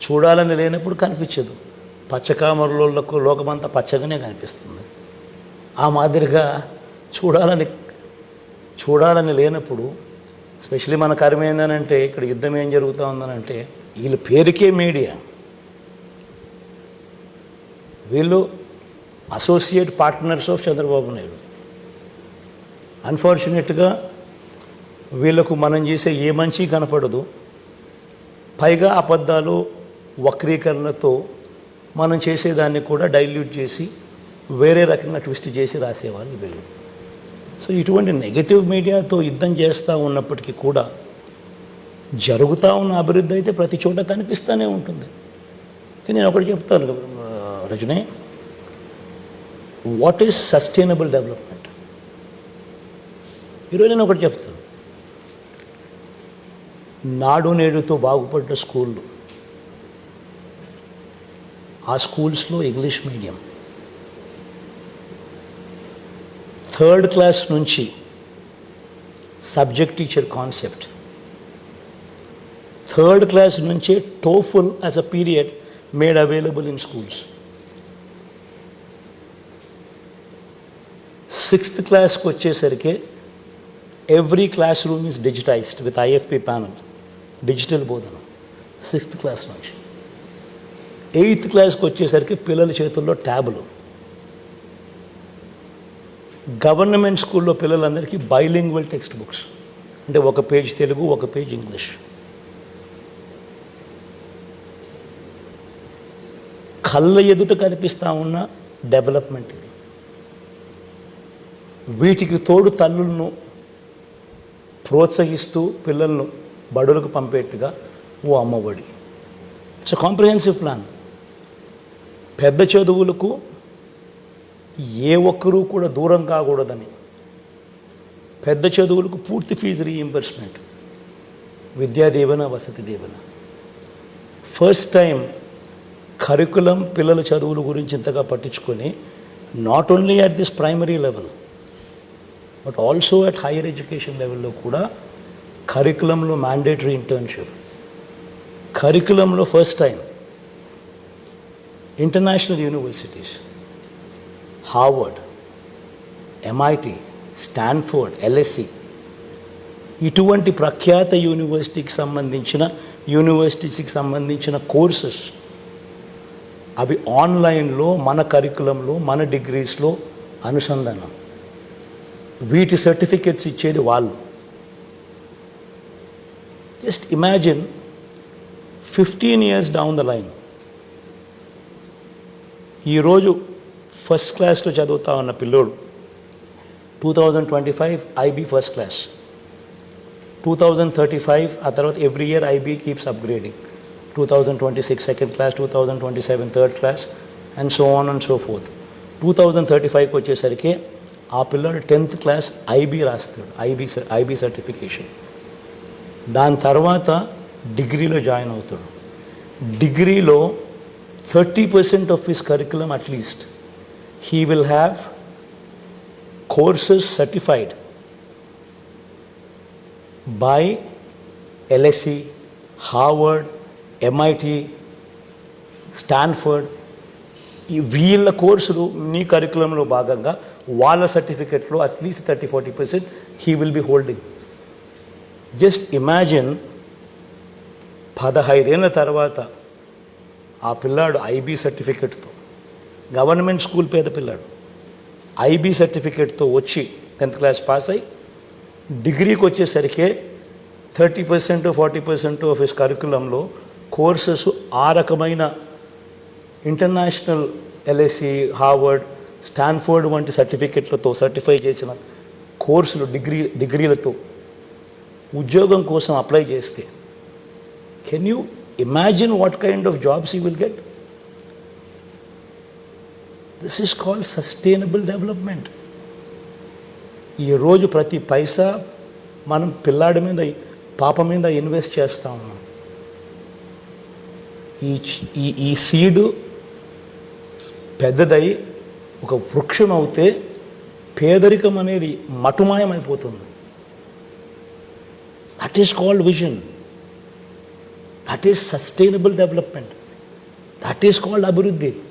చూడాలని లేనప్పుడు కనిపించదు. పచ్చకామరులకు లోకమంతా పచ్చగానే కనిపిస్తుంది. ఆ మాదిరిగా చూడాలని చూడాలని లేనప్పుడు స్పెషలీ మన కర్మ ఏందనంటే ఇక్కడ యుద్ధం ఏం జరుగుతూ ఉందనంటే వీళ్ళ పేరుకే మీడియా. వీళ్ళు associate partners of Chandrababu Naidu. అన్ఫార్చునేట్గా వీళ్ళకు మనం చేసే ఏ మంచి కనపడదు. పైగా అబద్ధాలు వక్రీకరణతో మనం చేసేదాన్ని కూడా డైల్యూట్ చేసి వేరే రకంగా ట్విస్ట్ చేసి రాసేవాళ్ళు వీళ్ళు. సో ఇటువంటి నెగటివ్ మీడియాతో యుద్ధం చేస్తూ ఉన్నప్పటికీ కూడా జరుగుతూ ఉన్న అభివృద్ధి అయితే ప్రతి చోట కనిపిస్తూనే ఉంటుంది. నేను ఒకటి చెప్తాను రజునే. వాట్ ఈస్ సస్టైనబుల్ డెవలప్మెంట్ ఈరోజు నేను ఒకటి చెప్తాను. నాడు నేడుతో బాగుపడ్డ స్కూళ్ళు ఆ స్కూల్స్లో ఇంగ్లీష్ మీడియం థర్డ్ క్లాస్ నుంచి subject teacher concept third class నుంచే TOEFL as a period made available in schools sixth క్లాస్కి వచ్చేసరికి every class room is digitized with IFP panel digital బోధన సిక్స్త్ క్లాస్ నుంచి ఎయిత్ క్లాస్కి వచ్చేసరికి పిల్లల చేతుల్లో ట్యాబులు. గవర్నమెంట్ స్కూల్లో పిల్లలందరికీ బైలింగ్వల్ టెక్స్ట్ బుక్స్ అంటే ఒక పేజ్ తెలుగు ఒక పేజ్ ఇంగ్లీష్. కళ్ళ ఎదుట కనిపిస్తూ ఉన్న డెవలప్మెంట్ ఇది. వీటికి తోడు తల్లులను ప్రోత్సహిస్తూ పిల్లలను బడులకు పంపేట్టుగా ఓ అమ్మఒడి. ఇట్స్ కాంప్రహెన్సివ్ ప్లాన్ పెద్ద చదువులకు ఏ ఒక్కరూ కూడా దూరం కాకూడదని. పెద్ద చదువులకు పూర్తి fee reimbursement Vidya Deevena Vasathi Deevena first time curriculum పిల్లల చదువుల గురించి ఇంతగా పట్టించుకొని not only at this primary level but also at higher education లెవెల్లో కూడా కరికులంలో mandatory internship కరికులంలో first time international universities Harvard MIT Stanford LSE ఇటువంటి ప్రఖ్యాత యూనివర్సిటీకి సంబంధించిన యూనివర్సిటీస్కి సంబంధించిన కోర్సెస్ అవి ఆన్లైన్లో మన కరికులంలో మన డిగ్రీస్లో అనుసంధానం. వీటి సర్టిఫికెట్స్ ఇచ్చేది వాళ్ళు. Just imagine fifteen years down the line. ఈరోజు ఫస్ట్ క్లాస్లో చదువుతా ఉన్న పిల్లోడు. Two thousand twenty five IB first class two thousand thirty five ఆ తర్వాత every year IB keeps upgrading two thousand twenty six second class two thousand twenty seven third class and so on and so forth two thousand thirty ఫైవ్కి వచ్చేసరికి ఆ పిల్లోడు tenth class IB రాస్తాడు IB IB certification దాని తర్వాత డిగ్రీలో join అవుతాడు. డిగ్రీలో thirty percent of his curriculum at least he will have courses certified by LSE Harvard MIT Stanford ఈ వీళ్ళ కోర్సులు నీ కరికులంలో భాగంగా వాళ్ళ సర్టిఫికెట్లో at least thirty forty percent he will be holding just imagine పదహైదేళ్ళ తర్వాత ఆ పిల్లాడు ఐబీ సర్టిఫికెట్తో. గవర్నమెంట్ స్కూల్ పేద పిల్లాడు. ఐబీ సర్టిఫికెట్తో వచ్చి టెన్త్ క్లాస్ పాస్ అయ్యి డిగ్రీకి వచ్చేసరికి thirty percent forty percent of his కరికులంలో courses ఆ రకమైన ఇంటర్నేషనల్ ఎల్ఎస్సి హార్వర్డ్ స్టాన్ఫోర్డ్ వంటి సర్టిఫికెట్లతో సర్టిఫై చేసిన కోర్సులు డిగ్రీ డిగ్రీలతో ఉద్యోగం కోసం అప్లై చేస్తే can you imagine what kind of jobs you will get this is called sustainable development ఈరోజు ప్రతి పైసా మనం పిల్లాడి మీద పాప మీద ఇన్వెస్ట్ చేస్తూ ఉన్నాం. ఈ ఈ ఈ సీడు పెద్దదై ఒక వృక్షం అవుతే పేదరికం అనేది మటుమాయమైపోతుంది. That is called vision That is sustainable development. That is called Abhiruddhi.